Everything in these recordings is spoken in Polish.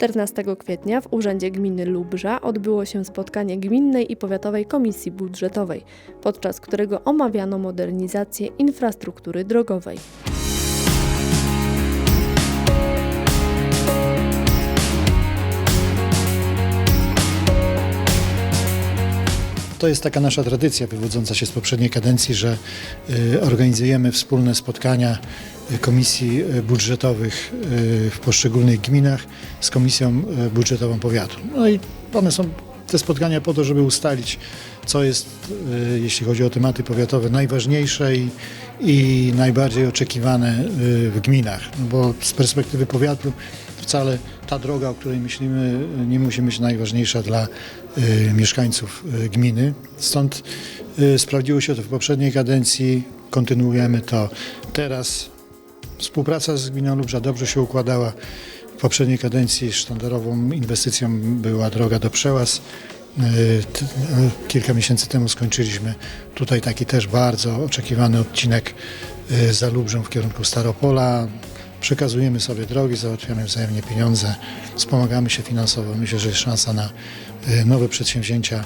14 kwietnia w Urzędzie Gminy Lubrza odbyło się spotkanie Gminnej i Powiatowej Komisji Budżetowej, podczas którego omawiano modernizację infrastruktury drogowej. To jest taka nasza tradycja wywodząca się z poprzedniej kadencji, że y, organizujemy wspólne spotkania y, komisji y, budżetowych w poszczególnych gminach z komisją budżetową powiatu. No i one są te spotkania po to, żeby ustalić, co jest, jeśli chodzi o tematy powiatowe, najważniejsze i, i najbardziej oczekiwane w gminach. No bo z perspektywy powiatu wcale ta droga, o której myślimy, nie musi być najważniejsza dla y, mieszkańców y, gminy. Stąd y, sprawdziło się to w poprzedniej kadencji, kontynuujemy to teraz. Współpraca z gminą Lubrza dobrze się układała. W poprzedniej kadencji sztandarową inwestycją była droga do Przełaz. Kilka miesięcy temu skończyliśmy tutaj taki też bardzo oczekiwany odcinek za Lubrzą w kierunku Staropola. Przekazujemy sobie drogi, załatwiamy wzajemnie pieniądze, wspomagamy się finansowo. Myślę, że jest szansa na y, nowe przedsięwzięcia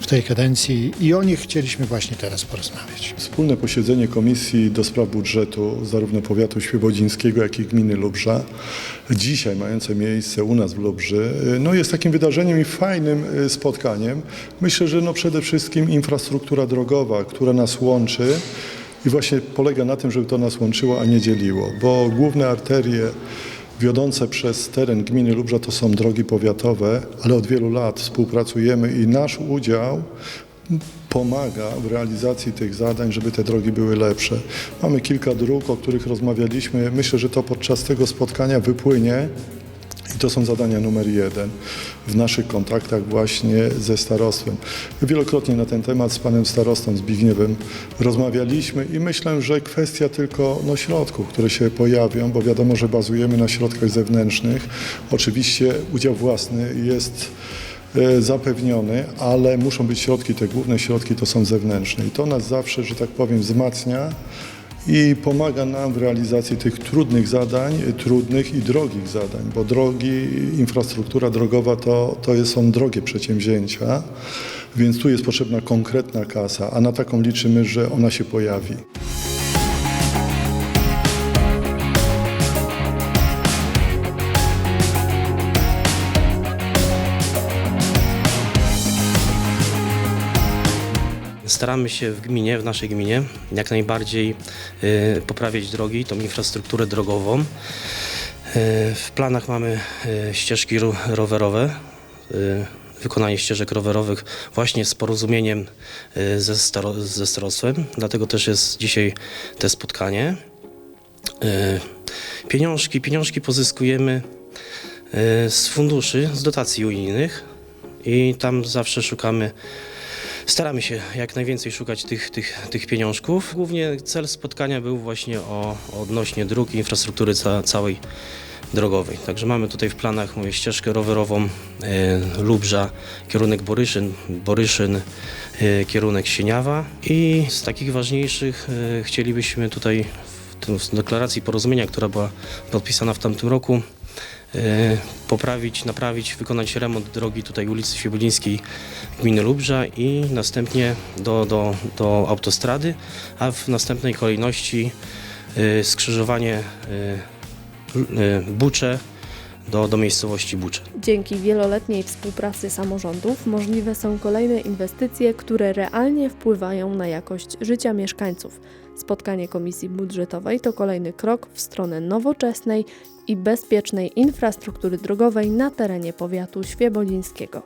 w tej kadencji i o nich chcieliśmy właśnie teraz porozmawiać. Wspólne posiedzenie Komisji do Spraw Budżetu zarówno powiatu świebodzińskiego, jak i gminy Lubrza, dzisiaj mające miejsce u nas w Lubrzy, no jest takim wydarzeniem i fajnym y, spotkaniem. Myślę, że no przede wszystkim infrastruktura drogowa, która nas łączy i właśnie polega na tym, żeby to nas łączyło, a nie dzieliło, bo główne arterie wiodące przez teren gminy Lubrza to są drogi powiatowe, ale od wielu lat współpracujemy i nasz udział pomaga w realizacji tych zadań, żeby te drogi były lepsze. Mamy kilka dróg, o których rozmawialiśmy. Myślę, że to podczas tego spotkania wypłynie. I to są zadania numer jeden w naszych kontaktach właśnie ze starostwem. Wielokrotnie na ten temat z panem starostą Zbigniewem rozmawialiśmy i myślę, że kwestia tylko no, środków, które się pojawią, bo wiadomo, że bazujemy na środkach zewnętrznych. Oczywiście udział własny jest e, zapewniony, ale muszą być środki, te główne środki to są zewnętrzne i to nas zawsze, że tak powiem, wzmacnia i pomaga nam w realizacji tych trudnych zadań, y, trudnych i drogich zadań, bo drogi, infrastruktura drogowa to, to są drogie przedsięwzięcia, więc tu jest potrzebna konkretna kasa, a na taką liczymy, że ona się pojawi. Staramy się w gminie, w naszej gminie, jak najbardziej y, poprawiać drogi, tą infrastrukturę drogową. Y, w planach mamy y, ścieżki ro- rowerowe, wykonanie ścieżek rowerowych właśnie z porozumieniem ze, staro, ze starostwem, dlatego też jest dzisiaj te spotkanie. Pieniążki, pieniążki pozyskujemy z funduszy, z dotacji unijnych i tam zawsze szukamy Staramy się jak najwięcej szukać tych, tych, tych pieniążków. Głównie cel spotkania był właśnie o, odnośnie dróg i infrastruktury ca, całej drogowej. Także mamy tutaj w planach mówię, ścieżkę rowerową e, Lubrza, kierunek Boryszyn, Boryszyn, e, kierunek Sieniawa i z takich ważniejszych e, chcielibyśmy tutaj w, w deklaracji porozumienia, która była podpisana w tamtym roku, poprawić, naprawić, wykonać remont drogi tutaj ulicy Świebodzińskiej gminy Lubrza i następnie do, do, do autostrady, a w następnej kolejności y, skrzyżowanie y, Bucze do, do miejscowości Bucze. Dzięki wieloletniej współpracy samorządów możliwe są kolejne inwestycje, które realnie wpływają na jakość życia mieszkańców. Spotkanie Komisji Budżetowej to kolejny krok w stronę nowoczesnej i bezpiecznej infrastruktury drogowej na terenie powiatu świebodzińskiego.